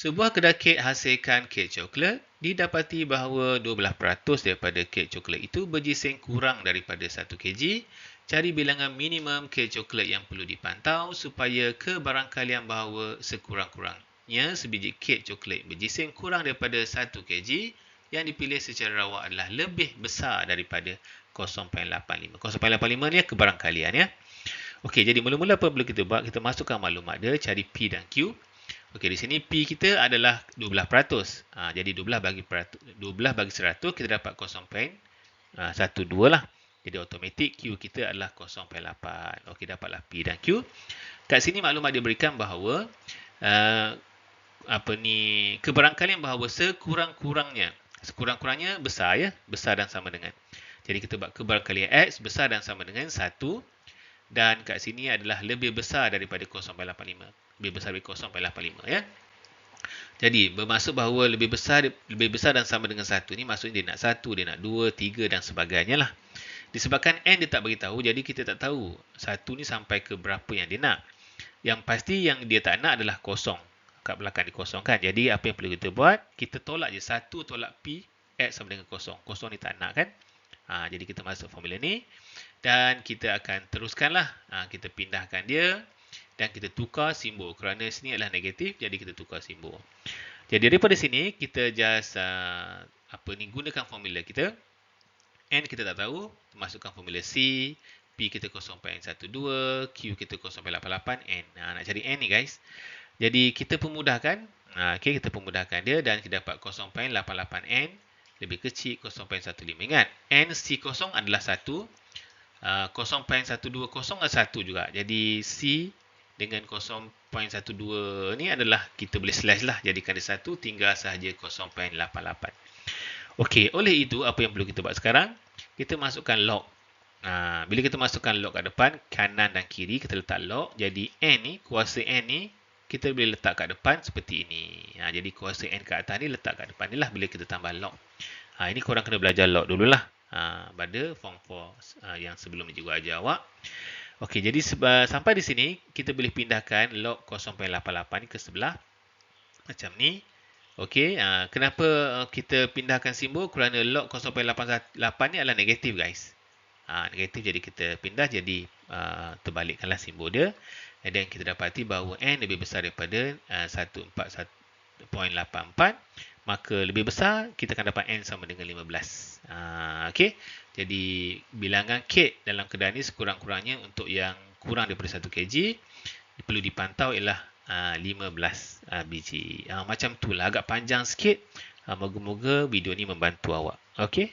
Sebuah kedai kek hasilkan kek coklat, didapati bahawa 12% daripada kek coklat itu berjising kurang daripada 1 kg. Cari bilangan minimum kek coklat yang perlu dipantau supaya kebarangkalian bahawa sekurang-kurangnya sebiji kek coklat berjising kurang daripada 1 kg yang dipilih secara rawak adalah lebih besar daripada 0.85. 0.85 ni kebarangkalian ya. Okey, jadi mula-mula apa perlu kita buat? Kita masukkan maklumat dia, cari P dan Q. Okey, di sini P kita adalah 12%. Ha, jadi 12 bagi 12 bagi 100 kita dapat 0.12 lah. Jadi automatik Q kita adalah 0.8. Okey, dapatlah P dan Q. Kat sini maklumat dia berikan bahawa uh, apa ni kebarangkalian bahawa sekurang-kurangnya sekurang-kurangnya besar ya, besar dan sama dengan. Jadi kita buat kebarangkalian X besar dan sama dengan 1 dan kat sini adalah lebih besar daripada 0.85 lebih besar dari 0.85 ya. Jadi bermaksud bahawa lebih besar lebih besar dan sama dengan 1 ni maksudnya dia nak 1, dia nak 2, 3 dan sebagainya lah. Disebabkan n dia tak beritahu jadi kita tak tahu 1 ni sampai ke berapa yang dia nak. Yang pasti yang dia tak nak adalah kosong. Kat belakang dikosongkan. Jadi apa yang perlu kita buat? Kita tolak je 1 tolak P X sama dengan kosong. Kosong ni tak nak kan? Ha, jadi kita masuk formula ni. Dan kita akan teruskanlah. Ha, kita pindahkan dia dan kita tukar simbol kerana sini adalah negatif jadi kita tukar simbol. Jadi daripada sini kita just uh, apa ni gunakan formula kita. N kita tak tahu, masukkan formula C, P kita 0.12, Q kita 0.88, N. Ha, nak cari N ni guys. Jadi kita pemudahkan, ha, okay, kita pemudahkan dia dan kita dapat 0.88 N lebih kecil 0.15. Ingat, N C0 adalah 1, uh, 0.120 adalah 1 juga. Jadi C dengan 0.12 ni adalah kita boleh slash lah. Jadikan dia 1 tinggal sahaja 0.88 Okey, oleh itu apa yang perlu kita buat sekarang? Kita masukkan log ha, bila kita masukkan log kat depan kanan dan kiri kita letak log jadi n ni kuasa n ni kita boleh letak kat depan seperti ini ha, jadi kuasa n kat atas ni letak kat depan ni lah bila kita tambah log ha, ini korang kena belajar log dululah ha, pada form 4 ha, yang sebelum ni juga ajar awak Okey, jadi sampai di sini kita boleh pindahkan log 0.88 ke sebelah macam ni. Okey, uh, kenapa uh, kita pindahkan simbol? Kerana log 0.88 ni adalah negatif guys. Uh, negatif jadi kita pindah jadi uh, terbalikkanlah simbol dia. Dan kita dapati bahawa n lebih besar daripada uh, 141.84 maka lebih besar kita akan dapat n sama dengan 15. Uh, Okey. Jadi bilangan kek dalam kedai ni sekurang-kurangnya untuk yang kurang daripada 1 kg perlu dipantau ialah uh, 15 uh, biji. Uh, macam tu lah agak panjang sikit. Uh, moga-moga video ni membantu awak. Okey.